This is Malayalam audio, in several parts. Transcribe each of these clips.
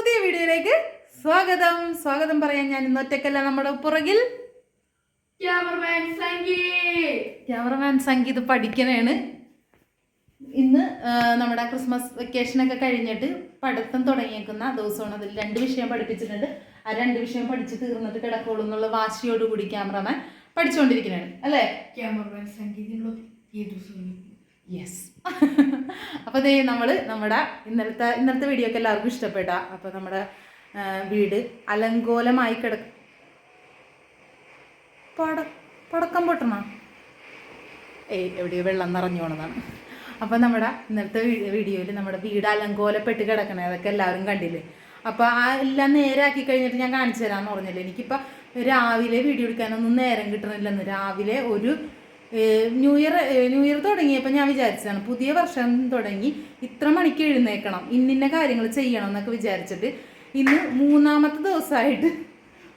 പുതിയ വീഡിയോയിലേക്ക് സ്വാഗതം. സ്വാഗതം പറയാൻ ഞാൻ ഇന്ന് ഒറ്റക്കല്ല നമ്മുടെ പുറകിൽ ക്യാമറമാൻ സംഗീത്. ക്യാമറമാൻ സംഗീത് പഠിക്കണേണ്. ഇന്ന് നമ്മുടെ ക്രിസ്മസ് വെക്കേഷനൊക്കെ കഴിഞ്ഞിട്ട് പഠിത്തം തുടങ്ങിയേക്കുന്ന ദിവസമാണ്. അതിൽ രണ്ട് വിഷയം പഠിപ്പിച്ചിട്ടുണ്ട്. ആ രണ്ട് വിഷയം പഠിച്ച് തീർന്നിട്ട് കിടക്കുള്ളൂ എന്നുള്ള വാശിയോടുകൂടി ക്യാമറമാൻ പഠിച്ചുകൊണ്ടിരിക്കുന്നതാണ് അല്ലേ? ക്യാമറമാൻ ഏതു യെസ് അപ്പോൾ ദേ നമ്മൾ നമ്മുടെ ഇന്നലത്തെ ഇന്നലത്തെ വീഡിയോ ഒക്കെ എല്ലാവർക്കും ഇഷ്ടപ്പെട്ട അപ്പോൾ നമ്മുടെ വീട് അലങ്കോലമായി കിടക്ക പട പടക്കം പൊട്ടണ ഏയ് എവിടെയോ വെള്ളം നിറഞ്ഞു പോണതാണ്. അപ്പോൾ നമ്മുടെ ഇന്നലത്തെ വീഡിയോയിൽ നമ്മുടെ വീട് അലങ്കോലപ്പെട്ട് കിടക്കണേ അതൊക്കെ എല്ലാവരും കണ്ടില്ലേ? അപ്പോൾ ആ എല്ലാം നേരാക്കി കഴിഞ്ഞിട്ട് ഞാൻ കാണിച്ചു തരാമെന്ന് പറഞ്ഞില്ലേ? എനിക്കിപ്പോൾ രാവിലെ വീഡിയോ എടുക്കാനൊന്നും നേരം കിട്ടണില്ലെന്ന്. രാവിലെ ഒരു ന്യൂ ഇയർ ന്യൂ ഇയർ തുടങ്ങിയപ്പോൾ ഞാൻ വിചാരിച്ചതാണ് പുതിയ വർഷം തുടങ്ങി ഇത്ര മണിക്ക് എഴുന്നേക്കണം ഇന്നിന്ന കാര്യങ്ങൾ ചെയ്യണം എന്നൊക്കെ വിചാരിച്ചിട്ട് ഇന്ന് മൂന്നാമത്തെ ദിവസമായിട്ട്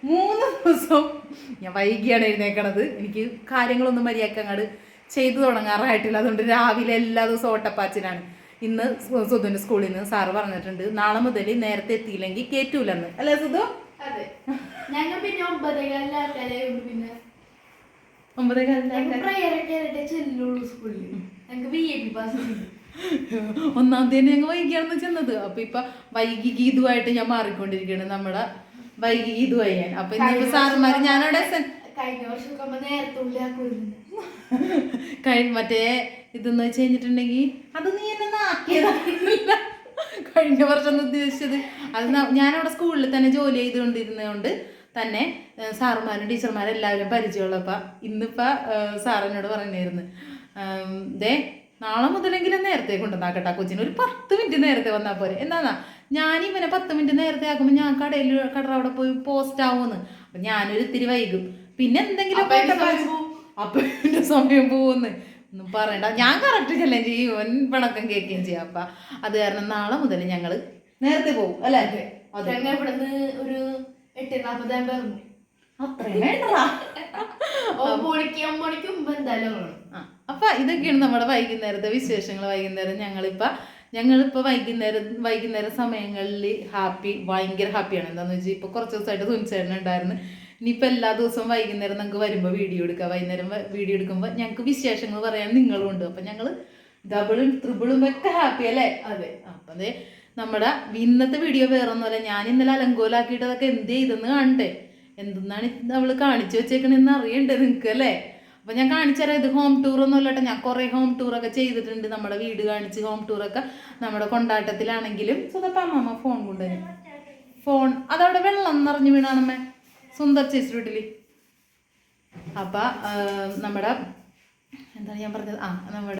മൂന്ന് ദിവസവും ഞാൻ വൈകിയാണ് എഴുന്നേക്കണത്. എനിക്ക് കാര്യങ്ങളൊന്നും മര്യാദയ്ക്ക് ചെയ്തു തുടങ്ങാറായിട്ടില്ല. അതുകൊണ്ട് രാവിലെ എല്ലാ ദിവസവും ഓട്ടപ്പാച്ചിലാണ്. ഇന്ന് സുധുവിന്റെ സ്കൂളിൽ നിന്ന് സാറ് പറഞ്ഞിട്ടുണ്ട് നാളെ മുതൽ നേരത്തെ എത്തിയില്ലെങ്കിൽ കയറ്റൂലെന്ന് അല്ലേ സുധു? ഞങ്ങൾ പിന്നെ ഒമ്പതേകാലിലെ ആൾക്കാരായതുകൊണ്ട് പിന്നെ. ഒമ്പതേ ഒന്നാം തീയതി ഞങ്ങൾ വൈകിയാണ് ചെന്നത്. അപ്പൊ ഇപ്പൊ വൈകി ഗീതുവായിട്ട് ഞാൻ മാറിക്കൊണ്ടിരിക്കുകയാണ് നമ്മുടെ വൈകി ഗീതുവായി ഞാൻ. അപ്പൊ ഇന്നിപ്പോ സാറുമാര് ഞാനവിടെ കഴിഞ്ഞ മറ്റേ ഇതെന്ന് വെച്ച് കഴിഞ്ഞിട്ടുണ്ടെങ്കിൽ അത് നീ എന്നെ നാക്കിയതല്ല കഴിഞ്ഞ വർഷം ഉദ്ദേശിച്ചത്. അത് ഞാനവിടെ സ്കൂളിൽ തന്നെ ജോലി ചെയ്തുകൊണ്ടിരുന്നതുകൊണ്ട് തന്നെ സാറുമാരും ടീച്ചർമാരും എല്ലാവരും പരിചയമുള്ളപ്പോൾ ഇന്നിപ്പോൾ സാറിനോട് പറഞ്ഞിരുന്നു ദേ നാളെ മുതലെങ്കിലും നേരത്തെ കൊണ്ടുവന്നാക്കട്ടെ കൊച്ചിന്. ഒരു പത്ത് മിനിറ്റ് നേരത്തെ വന്നാൽ പോരെ. എന്നാന്നാ ഞാൻ ഇവനെ പത്ത് മിനിറ്റ് നേരത്തെ ആക്കുമ്പോൾ ഞാൻ കടയിൽ കട അവിടെ പോയി പോസ്റ്റ് ആവുമെന്ന്. അപ്പം ഞാനൊരു ഇത്തിരി വൈകും. പിന്നെ എന്തെങ്കിലും അപ്പം സമയം പോകുന്നു ഒന്നും പറയണ്ട. ഞാൻ കറക്റ്റ് ചെല്ലും ചെയ്യും. ഇവൻ പിണക്കം കേൾക്കുകയും ചെയ്യാം. അപ്പം അത് കാരണം നാളെ മുതൽ ഞങ്ങൾ നേരത്തെ പോകും. അല്ലേ? അതെ. ഇവിടുന്ന് ഒരു എട്ട് നാപ്പതാകുമ്പോ ഇറങ്ങും അത്രയും വേണ്ടടാ. ഒമ്പത് മണിക്ക് ഒമ്പത് മണിക്ക് മുമ്പ് എന്തായാലും ഇറങ്ങണം ആ, അപ്പൊ ഇതൊക്കെയാണ് നമ്മുടെ വൈകുന്നേരത്തെ വിശേഷങ്ങൾ. വൈകുന്നേരം ഞങ്ങളിപ്പോ ഞങ്ങളിപ്പോ വൈകുന്നേരം വൈകുന്നേര സമയങ്ങളിൽ ഹാപ്പി ഭയങ്കര ഹാപ്പിയാണ്. എന്താന്ന് വെച്ചാൽ ഇപ്പൊ കുറച്ച് ദിവസമായിട്ട് തുണിച്ചേട്ടൻ ഉണ്ടായിരുന്നു. ഇനിയിപ്പോൾ എല്ലാ ദിവസവും വൈകുന്നേരം നമുക്ക് വരുമ്പോൾ വീഡിയോ എടുക്കുക വൈകുന്നേരം വീഡിയോ എടുക്കുമ്പോൾ ഞങ്ങൾക്ക് വിശേഷങ്ങൾ പറയാൻ നിങ്ങളും ഉണ്ട്. അപ്പം ഞങ്ങൾ ഡബിളും ത്രിബിളും ഒക്കെ ഹാപ്പി അല്ലേ? അതെ. അപ്പം അതെ നമ്മുടെ ഇന്നത്തെ വീഡിയോ വേറൊന്നുമല്ല. ഞാൻ ഇന്നലെ അലങ്കോലാക്കിയിട്ട് അതൊക്കെ എന്ത് ചെയ്തെന്ന് കാണണ്ടേ എന്തെന്നാണ് നമ്മൾ കാണിച്ചു വെച്ചേക്കണെന്ന് അറിയണ്ടേ നിങ്ങൾക്ക് അല്ലേ? അപ്പം ഞാൻ കാണിച്ചുതരാം ഇത് ഹോം ടൂർ ഒന്നും അല്ലട്ടെ ഞാൻ കുറേ ഹോം ടൂറൊക്കെ ചെയ്തിട്ടുണ്ട്. നമ്മുടെ വീട് കാണിച്ച് ഹോം ടൂറൊക്കെ നമ്മുടെ കൊണ്ടാട്ടത്തിലാണെങ്കിലും. സുതപ്പ അമ്മ ഫോൺ കൊണ്ടുവരും. ഫോൺ അതവിടെ വെള്ളം നിറഞ്ഞു വീണാണമ്മേ സുന്ദർ ചേച്ചി വീട്ടിൽ അപ്പം നമ്മുടെ എന്താണ് ഞാൻ പറഞ്ഞത്? ആ നമ്മുടെ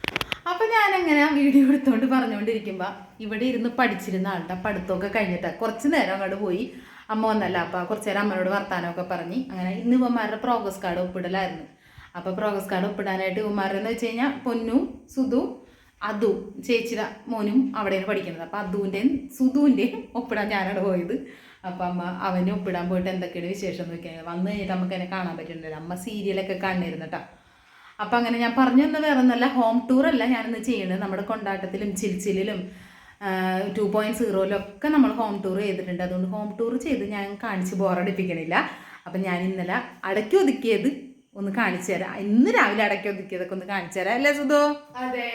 അപ്പം ഞാനങ്ങനെ വീഡിയോ എടുത്തുകൊണ്ട് പറഞ്ഞുകൊണ്ടിരിക്കുമ്പോൾ ഇവിടെ ഇരുന്ന് പഠിച്ചിരുന്ന ആളുടെ പഠിത്തമൊക്കെ കഴിഞ്ഞിട്ട് കുറച്ച് നേരം അങ്ങോട്ട് പോയി. അമ്മ വന്നല്ല അപ്പം കുറച്ച് നേരം അമ്മയോട് വർത്താനമൊക്കെ പറഞ്ഞ് അങ്ങനെ ഇന്ന് ഇവന്മാരുടെ പ്രോഗ്രസ് കാർഡ് ഒപ്പിടലായിരുന്നു. അപ്പോൾ പ്രോഗ്രസ് കാർഡ് ഒപ്പിടാനായിട്ട് ഇവന്മാരെന്ന് വെച്ച് കഴിഞ്ഞാൽ പൊന്നു സുധു അതു ചേച്ചിയുടെ മോനും അവിടെയാണ് പഠിക്കുന്നത്. അപ്പോൾ അതുവിന്റെയും സുധുവിന്റെയും ഒപ്പിടാൻ ഞാനാണ് പോയത്. അപ്പം അമ്മ അവന് ഒപ്പിടാൻ പോയിട്ട് എന്തൊക്കെയാണ് വിശേഷം എന്ന് വെക്കാൻ വന്നു കഴിഞ്ഞിട്ട് നമുക്ക് എന്നെ കാണാൻ പറ്റുന്നില്ല അമ്മ സീരിയലൊക്കെ കണ്ടിരുന്നു കേട്ടോ അപ്പം അങ്ങനെ ഞാൻ പറഞ്ഞു തന്ന വേറെ ഒന്നല്ല ഹോം ടൂർ അല്ല ഞാനിന്ന് ചെയ്യുന്നത് നമ്മുടെ കൊണ്ടാട്ടത്തിലും ചിൽച്ചിലും ടു പോയിന്റ് സീറോയിലും ഒക്കെ നമ്മൾ ഹോം ടൂർ ചെയ്തിട്ടുണ്ട്. അതുകൊണ്ട് ഹോം ടൂർ ചെയ്ത് ഞാൻ കാണിച്ച് ബോറടിപ്പിക്കണില്ല അപ്പം ഞാൻ ഇന്നലെ അടക്കി ഒതുക്കിയത് ഒന്ന് കാണിച്ചു തരാം. ഇന്ന് രാവിലെ അടക്കി ഒതുക്കിയതൊക്കെ ഒന്ന് കാണിച്ചു തരാം. അല്ലേ സുധോ? അതെ.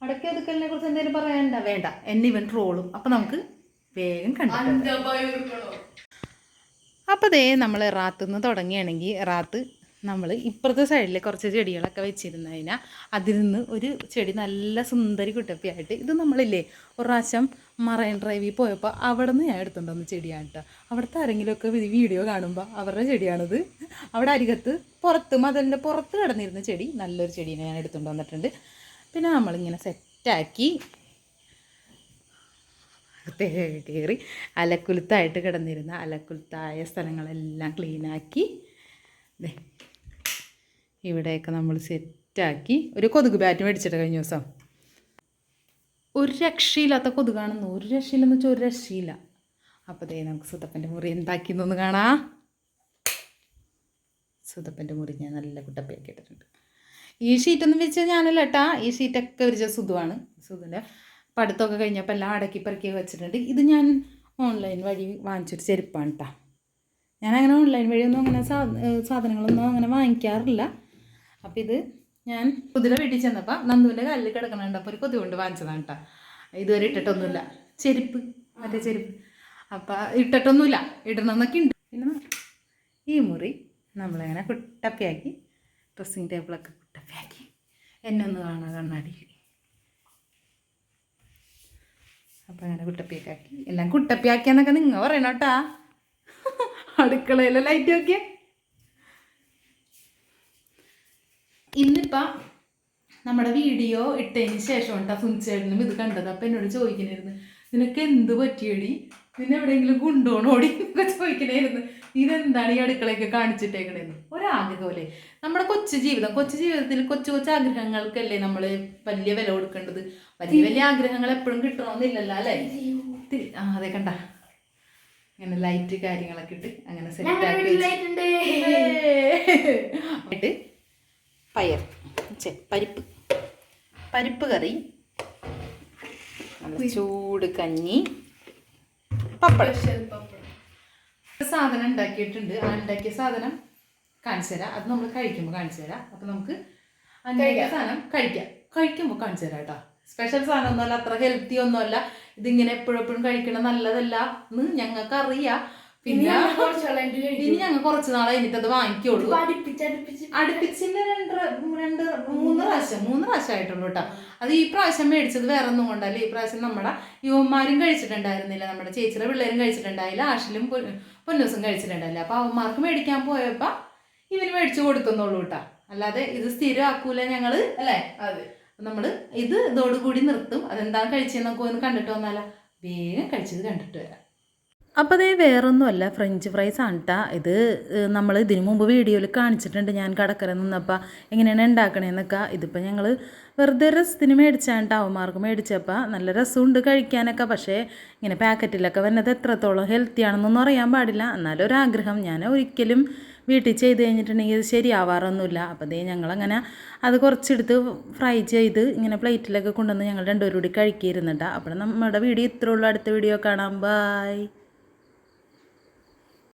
അടക്കി ഒതുക്കലിനെ കുറിച്ച് എന്തെങ്കിലും പറയാനുണ്ടോ? വേണ്ട. എന്നെ ഇവൻ ട്രോളും അപ്പം നമുക്ക് വേഗം കണ്ടു അപ്പം അതേ ദേ നമ്മൾ റാത്തുനിന്ന് തുടങ്ങുകയാണെങ്കിൽ റാത്ത് നമ്മൾ ഇപ്പുറത്തെ സൈഡിൽ കുറച്ച് ചെടികളൊക്കെ വെച്ചിരുന്നതിനാൽ അതിൽ നിന്ന് ഒരു ചെടി നല്ല സുന്ദരി കുട്ടപ്പിയായിട്ട്. ഇത് നമ്മളില്ലേ ഒരു പ്രാവശ്യം മറൈൻ ഡ്രൈവിൽ പോയപ്പോൾ അവിടെ നിന്ന് ഞാൻ എടുത്തുകൊണ്ട് വന്ന ചെടിയാണ് അവിടുത്തെ ആരെങ്കിലുമൊക്കെ വീഡിയോ കാണുമ്പോൾ അവരുടെ ചെടിയാണിത്. അവിടെ അരികത്ത് പുറത്ത് മതിലിന്റെ പുറത്ത് കിടന്നിരുന്ന ചെടി നല്ലൊരു ചെടീനെ ഞാൻ എടുത്തുകൊണ്ട് വന്നിട്ടുണ്ട്. പിന്നെ നമ്മളിങ്ങനെ സെറ്റാക്കി കയറി അലക്കുലുത്തായിട്ട് കിടന്നിരുന്ന അലക്കുലുത്തായ സ്ഥലങ്ങളെല്ലാം ക്ലീനാക്കി ഇവിടെയൊക്കെ നമ്മൾ സെറ്റാക്കി ഒരു കൊതുക് ബാറ്റ് മേടിച്ചിട്ട് കഴിഞ്ഞ ദിവസം. ഒരു രക്ഷയില്ലാത്ത കൊതുകാണെന്ന് ഒരു രക്ഷയില്ലെന്ന് വെച്ചാൽ ഒരു രക്ഷയില്ല. അപ്പോൾ ദേ നമുക്ക് സുതപ്പന്റെ മുറി എന്താക്കിയെന്നൊന്ന് കാണാം. സുതപ്പന്റെ മുറി ഞാൻ നല്ല കുട്ടപ്പയൊക്കെ ഇട്ടിട്ടുണ്ട്. ഈ ഷീറ്റൊന്നും വെച്ചാൽ ഞാനല്ല കേട്ടാ. ഈ ഷീറ്റൊക്കെ വിരിച്ച സുധുവാണ് സുധുവിന്റെ പഠിത്തമൊക്കെ കഴിഞ്ഞപ്പോൾ എല്ലാം അടക്കി പെറുക്കി വെച്ചിട്ടുണ്ട്. ഇത് ഞാൻ ഓൺലൈൻ വഴി വാങ്ങിച്ചൊരു ചെരുപ്പാണ് കേട്ടോ ഞാനങ്ങനെ ഓൺലൈൻ വഴിയൊന്നും അങ്ങനെ സാധനങ്ങളൊന്നും അങ്ങനെ വാങ്ങിക്കാറില്ല. അപ്പം ഇത് ഞാൻ കുതിര വീട്ടിൽ ചെന്നപ്പോൾ നന്ദുവിന്റെ കല്ല് കിടക്കണുണ്ട് അപ്പോൾ ഒരു കൊതി കൊണ്ട് വാങ്ങിച്ചതാണ് കേട്ടോ ഇതുവരെ ഇട്ടിട്ടൊന്നുമില്ല. ചെരുപ്പ് മറ്റേ ചെരുപ്പ്. അപ്പം ഇട്ടിട്ടൊന്നുമില്ല. ഇടണമെന്നൊക്കെ ഉണ്ട്. പിന്നെ ഈ മുറി നമ്മളങ്ങനെ കുട്ടപ്പിയാക്കി ഡ്രസ്സിങ് ടേബിളൊക്കെ കുട്ടപ്പിയാക്കി. എന്നെ ഒന്ന് കാണാൻ കണ്ണാടി അപ്പം അങ്ങനെ കുട്ടപ്പിയൊക്കെ ആക്കി. എല്ലാം കുട്ടപ്പിയാക്കിയെന്നൊക്കെ നിങ്ങൾ പറയണം കേട്ടാ അടുക്കളയിലെ ലൈറ്റ് നോക്കിയേ. ഇന്നിപ്പം നമ്മുടെ വീഡിയോ ഇട്ടതിന് ശേഷം കേട്ടോ സുനിച്ചേട്ടനും ഇത് കണ്ടത്. അപ്പം എന്നോട് ചോദിക്കണായിരുന്നു നിനക്ക് എന്ത് പറ്റിയടി? നിന്നെ എവിടെയെങ്കിലും ഗുണ്ടോണോടി എന്നൊക്കെ ചോദിക്കണായിരുന്നു ഇതെന്താണ് ഈ അടുക്കളയൊക്കെ കാണിച്ചിട്ടേക്കണേന്ന്? ഒരാഗ്രഹമല്ലേ. നമ്മുടെ കൊച്ചു ജീവിതം കൊച്ചു ജീവിതത്തിൽ കൊച്ചു കൊച്ചു ആഗ്രഹങ്ങൾക്കല്ലേ നമ്മൾ വലിയ വില കൊടുക്കേണ്ടത്? വലിയ വലിയ ആഗ്രഹങ്ങൾ എപ്പോഴും കിട്ടണമെന്നില്ലല്ലോ അല്ലേ? ആ അതെ കണ്ട. അങ്ങനെ ലൈറ്റ് കാര്യങ്ങളൊക്കെ ഇട്ട് അങ്ങനെ സെറ്റ് ആക്കി പയർ പരിപ്പ്. പരിപ്പ് കറി. നല്ല ചൂട് കഞ്ഞി പപ്പടം. സാധനം ഉണ്ടാക്കിയിട്ടുണ്ട്. ആ ഉണ്ടാക്കിയ സാധനം കാണിച്ചു തരാം. അത് നമ്മൾ കഴിക്കുമ്പോൾ കാണിച്ചു തരാം. അപ്പം നമുക്ക് അതിന്റെ സാധനം കഴിക്കാം. കഴിക്കുമ്പോൾ കാണിച്ചു തരാം കേട്ടോ. സ്പെഷ്യൽ സാധനം ഒന്നുമല്ല അത്ര ഹെൽത്തി ഒന്നുമല്ല. ഇതിങ്ങനെ എപ്പോഴും എപ്പോഴും കഴിക്കണം നല്ലതല്ല എന്ന് ഞങ്ങൾക്ക് അറിയാം പിന്നെ. ഇനി ഞങ്ങൾ കുറച്ച് നാളെ കഴിഞ്ഞിട്ട് അത് വാങ്ങിക്കുള്ളൂ. അടുപ്പിച്ചിന്റെ രണ്ട് രണ്ട് മൂന്ന് പ്രാവശ്യം മൂന്ന് പ്രാവശ്യം ആയിട്ടുള്ളൂ കേട്ടോ. അത് ഈ പ്രാവശ്യം മേടിച്ചത് വേറെ ഒന്നും കൊണ്ടല്ല. ഈ പ്രാവശ്യം നമ്മുടെ യുവന്മാരും കഴിച്ചിട്ടുണ്ടായിരുന്നില്ല. നമ്മുടെ ചേച്ചിയുടെ പിള്ളേരും കഴിച്ചിട്ടുണ്ടായില്ല. ആഷിലും പൊന്നൂസും കഴിച്ചിട്ടുണ്ടായില്ല. അപ്പൊ അവന്മാർക്ക് മേടിക്കാൻ പോയപ്പോ ഇവർ മേടിച്ചു കൊടുക്കുന്നുള്ളൂ കേട്ടോ. അല്ലാതെ ഇത് സ്ഥിരമാക്കൂല ഞങ്ങൾ അല്ലേ? നമ്മൾ നമ്മൾ ഇത് ഇതോടുകൂടി നിർത്തും. അതെന്താ കഴിച്ചെന്നൊക്കെ ഒന്ന് കണ്ടിട്ട് വന്നാലാ. വേഗം കഴിച്ചത് കണ്ടിട്ട് വരാം. അപ്പോൾ അതേ വേറൊന്നുമല്ല ഫ്രഞ്ച് ഫ്രൈസ് ആണ് കേട്ടോ ഇത് നമ്മൾ ഇതിനു മുമ്പ് വീഡിയോയിൽ കാണിച്ചിട്ടുണ്ട്. ഞാൻ കടക്കര നിന്നപ്പോൾ എങ്ങനെയാണ് ഉണ്ടാക്കണേന്നൊക്കെ. ഇതിപ്പോൾ ഞങ്ങൾ വെറുതെ രസത്തിന് മേടിച്ചാണ് കേട്ടോ അവന്മാർക്ക് മേടിച്ചപ്പോൾ നല്ല രസമുണ്ട് കഴിക്കാനൊക്കെ. പക്ഷേ ഇങ്ങനെ പാക്കറ്റിലൊക്കെ വന്നത് എത്രത്തോളം ഹെൽത്തി ആണെന്നൊന്നും അറിയാൻ പാടില്ല. എന്നാലും ഒരാഗ്രഹം ഞാൻ ഒരിക്കലും വീട്ടിൽ ചെയ്ത് കഴിഞ്ഞിട്ടുണ്ടെങ്കിൽ ഇത് ശരിയാവാറൊന്നുമില്ല. അപ്പോൾ അതേ ഞങ്ങളങ്ങനെ അത് കുറച്ചെടുത്ത് ഫ്രൈ ചെയ്ത് ഇങ്ങനെ പ്ലേറ്റിലൊക്കെ കൊണ്ടുവന്ന് ഞങ്ങൾ രണ്ടുപേരും കൂടി കഴിക്കിയിരുന്നിട്ടാണ് അപ്പോൾ നമ്മുടെ വീഡിയോ ഇത്രയുള്ളൂ അടുത്ത വീഡിയോ കാണാം. ബായ്